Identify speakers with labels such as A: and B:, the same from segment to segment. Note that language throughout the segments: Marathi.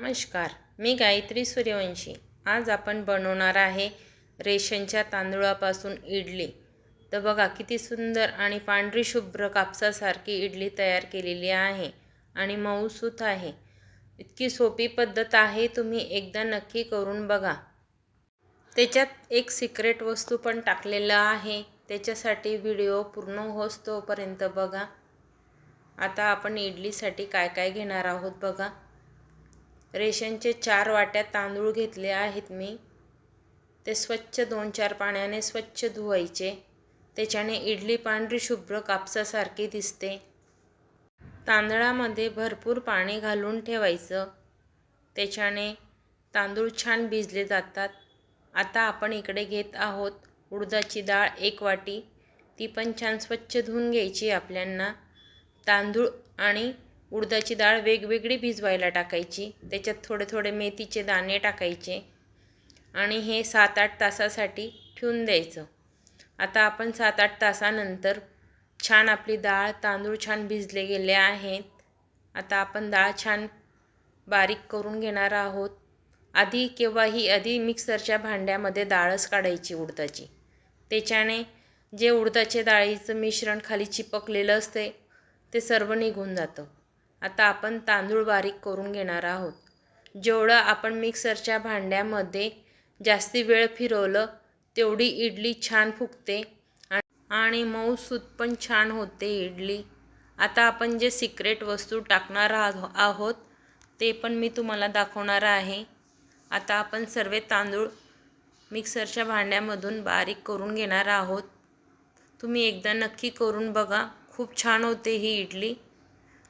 A: नमस्कार मी गायत्री सूर्यवंशी. आज आपण बनवणार आहे रेशनच्या तांदूळापासून इडली. तर बघा किती सुंदर आणि पांढरी शुभ्र कापसासारखी इडली तयार केलेली आहे आणि मऊसूत आहे. इतकी सोपी पद्धत आहे तुम्ही एकदा नक्की करून बघा. त्याच्यात एक सिक्रेट वस्तू पण टाकलेलं आहे. त्याच्यासाठी व्हिडिओ पूर्ण होस तोपर्यंत बघा. आता आपण इडलीसाठी काय काय घेणार आहोत बघा. रेशनचे चार वाट्या तांदूळ घेतले आहेत मी. ते स्वच्छ दोन चार पाण्याने स्वच्छ धुवायचे. त्याच्याने इडली पांढरी शुभ्र कापसासारखी दिसते. तांदळामध्ये भरपूर पाणी घालून ठेवायचं. त्याच्याने तांदूळ छान भिजले जातात. आता आपण इकडे घेत आहोत उडदाची डाळ एक वाटी. ती पण छान स्वच्छ धुवून घ्यायची आपल्यांना. तांदूळ आणि उडदाची डाळ वेगवेगळी भिजवायला टाकायची. त्याच्यात थोडे थोडे मेथीचे दाणे टाकायचे. आणि हे सात आठ तासासाठी ठेवून द्यायचं. आता आपण सात आठ तासानंतर छान आपली डाळ तांदूळ छान भिजले गेले आहेत. आता आपण डाळ छान बारीक करून घेणार आहोत. आधी केव्हाही आधी मिक्सरच्या भांड्यामध्ये डाळच काढायची उडदाची. त्याच्याने जे उडदाचे डाळीचं मिश्रण खाली चिपकलेलं असते ते सर्व निघून जातं. आता आपण तांदूळ बारीक करून घेणार आहोत. जेवढं आपण मिक्सरच्या भांड्यामध्ये जास्ती वेळ फिरवलं तेवढी इडली छान फुगते आणि मऊसूत पण छान होते इडली. आता आपण जे सिक्रेट वस्तू टाकणार आहोत ते पण मी तुम्हाला दाखवणार आहे. आता आपण सर्व तांदूळ मिक्सरच्या भांड्यामधून बारीक करून घेणार आहोत. तुम्ही एकदा नक्की करून बघा खूप छान होते ही इडली.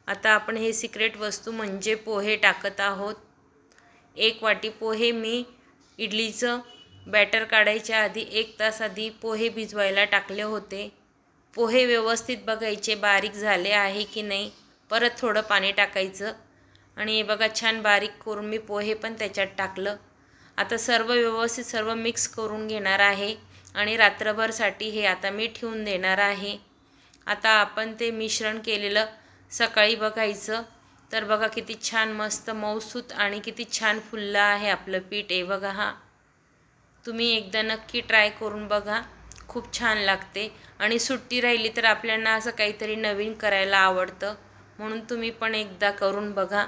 A: आता आपण हे सिक्रेट वस्तू म्हणजे पोहे टाकत आहोत. एक वाटी पोहे मी इडलीचं बॅटर काढायच्या आधी एक तास आधी पोहे भिजवायला टाकले होते. पोहे व्यवस्थित बघायचे बारीक झाले आहे की नाही परत थोडं पाणी टाकायचं. आणि हे बघा छान बारीक करून मी पोहे पण त्याच्यात टाकलं. आता सर्व व्यवस्थित सर्व मिक्स करून घेणार आहे आणि रात्रभरसाठी हे आता मी ठेवून देणार आहे. आता आपण ते मिश्रण केलेलं सकाळी बघायचं. तर बघा किती छान मस्त मऊसूत आणि किती छान फुललं आहे आपलं पीठ. आहे बघा हा. तुम्ही एकदा नक्की ट्राय करून बघा. खूप छान लागते. आणि सुट्टी राहिली तर आपल्याला असं काहीतरी नवीन करायला आवडतं. म्हणून तुम्ही पण एकदा करून बघा.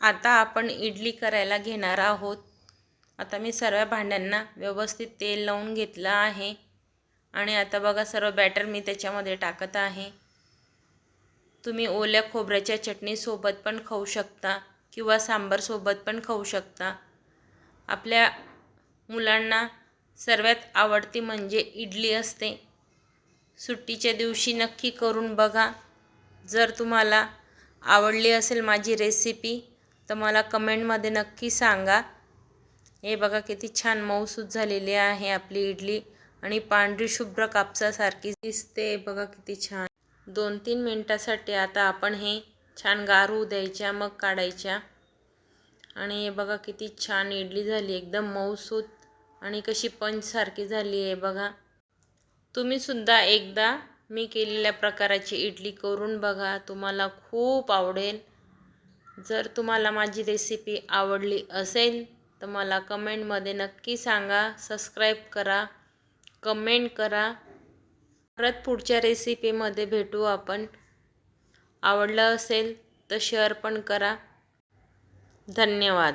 A: आता आपण इडली करायला घेणार आहोत. आता मी सर्व भांड्यांना व्यवस्थित तेल लावून घेतलं आहे. आणि आता बघा सर्व बॅटर मी त्याच्यामध्ये टाकत आहे. तुम्ही ओल्या खोबऱ्याच्या चटणीसोबत पण खाऊ शकता किंवा सांबारसोबत पण खाऊ शकता. आपल्या मुलांना सर्वात आवडती म्हणजे इडली असते. सुट्टीच्या दिवशी नक्की करून बघा. जर तुम्हाला आवडली असेल माझी रेसिपी तर मला कमेंटमध्ये नक्की सांगा. हे बघा किती छान मऊसूत झालेली आहे आपली इडली आणि पांढरी शुभ्र कापसासारखी दिसते. बघा किती छान. दोन तीन मिनटासाठी आता आपण हे छान गार होऊ द्यायच्या मग काढायच्या. आणि हे बघा किती छान इडली झाली एकदम मऊसूत आणि कशी पंचसारखी झाली आहे बघा. तुम्हीसुद्धा एकदा मी केलेल्या प्रकाराची इडली करून बघा तुम्हाला खूप आवडेल. जर तुम्हाला माझी रेसिपी आवडली असेल तर मला कमेंटमध्ये नक्की सांगा सबस्क्राईब करा कमेंट करा. परत पुढच्या रेसिपीमध्ये भेटू. आपण आवडलं असेल तर शेअर पण करा. धन्यवाद.